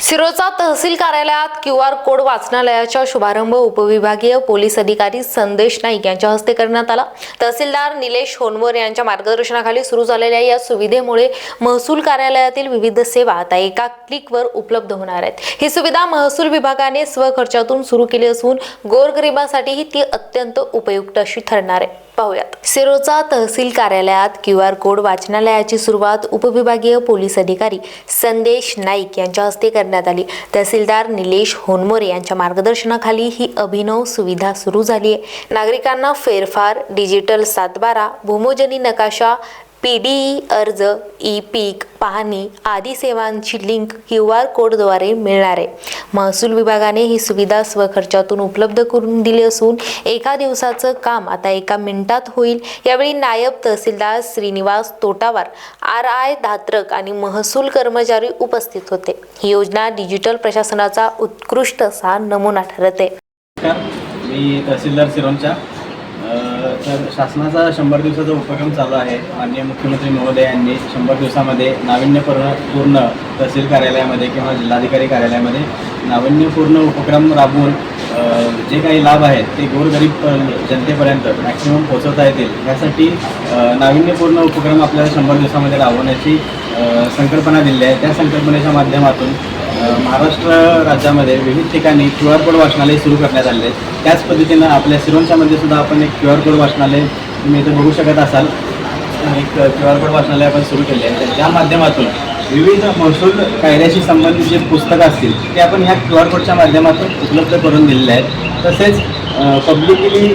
सिरोचा तहसील कार्यालयात Q R code वाचनालयाचा शुभारंभ उपविभागीय पोलीस अधिकारी संदेश नाईक यांच्या हस्ते करण्यात आला. तहसीलदार निलेश होनवर यांच्या मार्गदर्शनाखाली सुरू झालेल्या या सुविधेमुळे महसूल कार्यालयातील विविध सेवा आता एका क्लिकवर उपलब्ध होणार आहेत. ही सुविधा महसूल विभागाने स्वखर्चातून सुरू केली असून गोरगरिबांसाठीही ती अत्यंत उपयुक्त अशी ठरणार आहे. पाहूयात. सिरोचा तहसील कार्यालयात क्यू आर कोड वाचनालयाची सुरुवात उपविभागीय पोलीस अधिकारी संदेश नाईक यांच्या हस्ते करण्यात आली. तहसीलदार निलेश होनमोरे यांच्या मार्गदर्शनाखाली ही अभिनव सुविधा सुरू झाली आहे नागरिकांना फेरफार डिजिटल सातबारा भूमोजनी नकाशा पी डी ई अर्ज ई पीक पाहणी आदी सेवांची लिंक क्यू आर कोडद्वारे मिळणार आहे. महसूल विभागाने ही सुविधा स्वखर्चातून उपलब्ध करून दिली असून एका दिवसाचं काम आता एका मिनिटात होईल. यावेळी नायब तहसीलदार श्रीनिवास तोटावार आर आय धात्रक आणि महसूल कर्मचारी उपस्थित होते. ही योजना डिजिटल प्रशासनाचा उत्कृष्ट असा नमुना ठरत. आहे मी तहसीलदार सिरोंचा तर शासनाचा शंभर दिवसाचा उपक्रम चालू आहे. माननीय मुख्यमंत्री महोदय यांनी शंभर दिवसामध्ये नाविन्यपूर्ण पूर्ण तहसील कार्यालयामध्ये किंवा जिल्हाधिकारी कार्यालयामध्ये नाविन्यपूर्ण उपक्रम राबवून जे काही लाभ आहेत ते गोरगरीब जनतेपर्यंत मॅक्सिमम पोहोचवता येतील. यासाठी नाविन्यपूर्ण उपक्रम आपल्याला शंभर दिवसामध्ये राबवण्याची संकल्पना दिली आहे. त्या संकल्पनेच्या माध्यमातून महाराष्ट्र राज्यामध्ये विविध ठिकाणी क्यू आर कोड वाचनालय सुरू करण्यात आले. आहेत त्याच पद्धतीनं आपल्या सिरोंच्यामध्ये सुद्धा आपण एक क्यू आर कोड वाचनालय तुम्ही इथं बघू शकत असाल. एक क्यू आर कोड वाचनालय आपण सुरू केले आहे. तर माध्यमातून विविध महसूल कायद्याशी संबंधित जे पुस्तकं असतील ते आपण ह्या क्यू आर कोडच्या माध्यमातून उपलब्ध करून दिलेले आहेत. तसेच पब्लिकली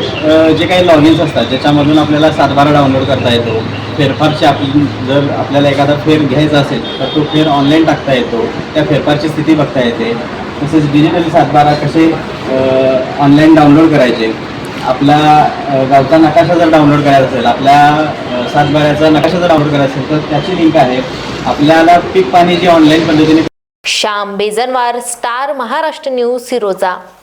जे काही लॉगिन्स असतात ज्याच्यामधून आपल्याला सातबारा डाउनलोड करता येतो फेरफारची आपली जर आपल्याला एखादा फेर घ्यायचा असेल तर तो फेर ऑनलाईन टाकता येतो. त्या फेरफारची स्थिती बघता येते. तसेच डिजिटल सातबारा कसे ऑनलाईन डाउनलोड करायचे? आपला गावचा नकाशा जर डाउनलोड करायचा असेल आपल्या सातबाऱ्याचा नकाशा जर डाउनलोड करायचा असेल तर त्याची लिंक आहे. आपल्याला पीक पाणी जी ऑनलाईन पद्धतीने श्याम बेजनवार स्टार महाराष्ट्र न्यूज सिरोजा.